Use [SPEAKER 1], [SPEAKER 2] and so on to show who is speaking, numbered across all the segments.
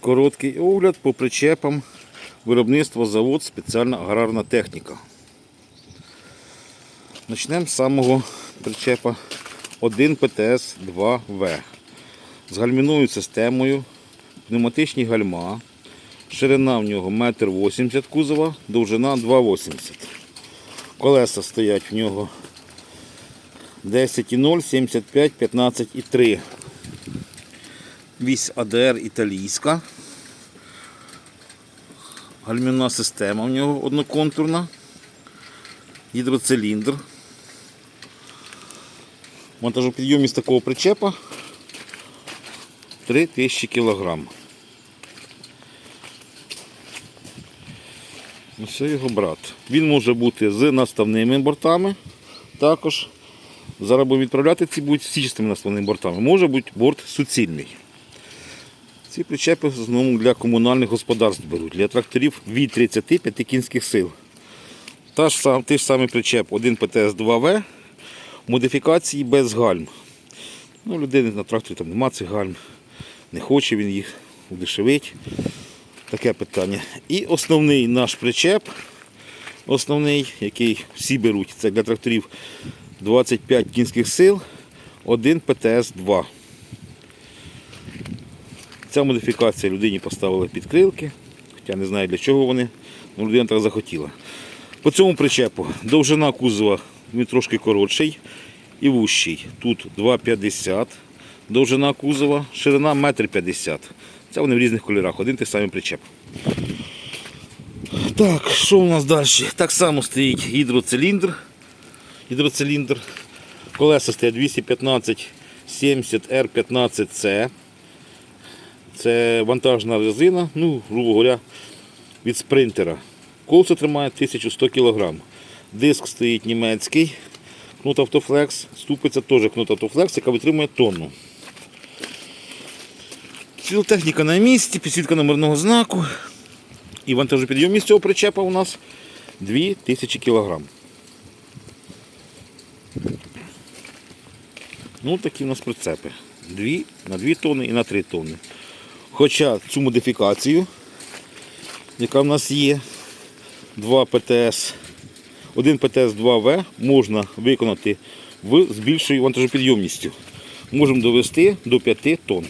[SPEAKER 1] Короткий огляд по причепам виробництва завод спеціальна аграрна техніка. Почнемо з самого причепа 1 ПТС 2В з гальмівною системою, пневматичні гальма, ширина в нього 1,80 м кузова, довжина 2,80 м. Колеса стоять в нього 10,0, 75, 15,3. Вісь АДР італійська. Гальмівна система в нього одноконтурна. Гідроциліндр. Монтажопідйомність такого причепа 3000 кг. Ось його брат. Він може бути з наставними бортами. Також зараз будемо відправляти ці будуть всі частини наставними бортами. Може бути борт суцільний. Ці причепи знову для комунальних господарств беруть, для тракторів від 35 кінських сил. Та ж той ж самий причеп 1 ПТС-2В, модифікації без гальм. Ну, людини на тракторі там нема цих гальм, не хоче він їх удешевить. Таке питання. І основний наш причеп, основний, який всі беруть, це для тракторів 25 кінських сил, 1 ПТС-2. Ця модифікація людині поставили підкрилки, хоча не знаю для чого вони, але людина так захотіла. По цьому причепу довжина кузова він трошки коротший і вущий. Тут 2,50 довжина кузова, ширина 1,50 м. Це вони в різних кольорах, один той самий причеп. Так, що у нас далі? Так само стоїть гідроциліндр. Гідроциліндр. Колеса стоять 215 70 R15C. Це вантажна резина, ну, грубо говоря, від спринтера. Колесо тримає 1100 кг. Диск стоїть німецький, кнут Автофлекс, ступиця теж кнут Автофлекс, яка витримує тонну. Світлотехніка на місці, підсвітка номерного знаку. І вантажопідйомність цього причепа у нас 2000 кг. Ну, такі у нас прицепи. Дві, на 2 тонни і на 3 тонни. Хоча цю модифікацію, яка в нас є, 2 ПТС, 1 ПТС 2В можна виконати в, з більшою вантажопідйомністю. Можемо довести до 5 тонн.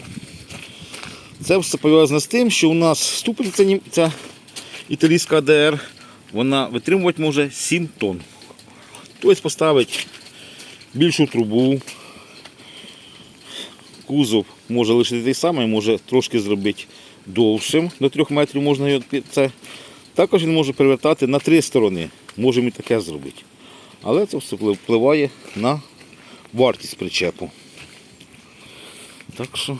[SPEAKER 1] Це все пов'язано з тим, що у нас ступиця ця італійська АДР, вона витримувати може 7 тонн. Тобто поставить більшу трубу, кузов може лишити той самий, може трошки зробити довшим, до 3 метрів можна його це. Також він може перевертати на три сторони. Можемо і таке зробити. Але це все впливає на вартість причепу. Так що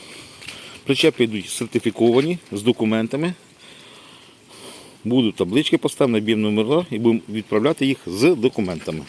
[SPEAKER 1] причепи йдуть сертифіковані з документами. Будуть таблички поставлені, набір номера і будемо відправляти їх з документами.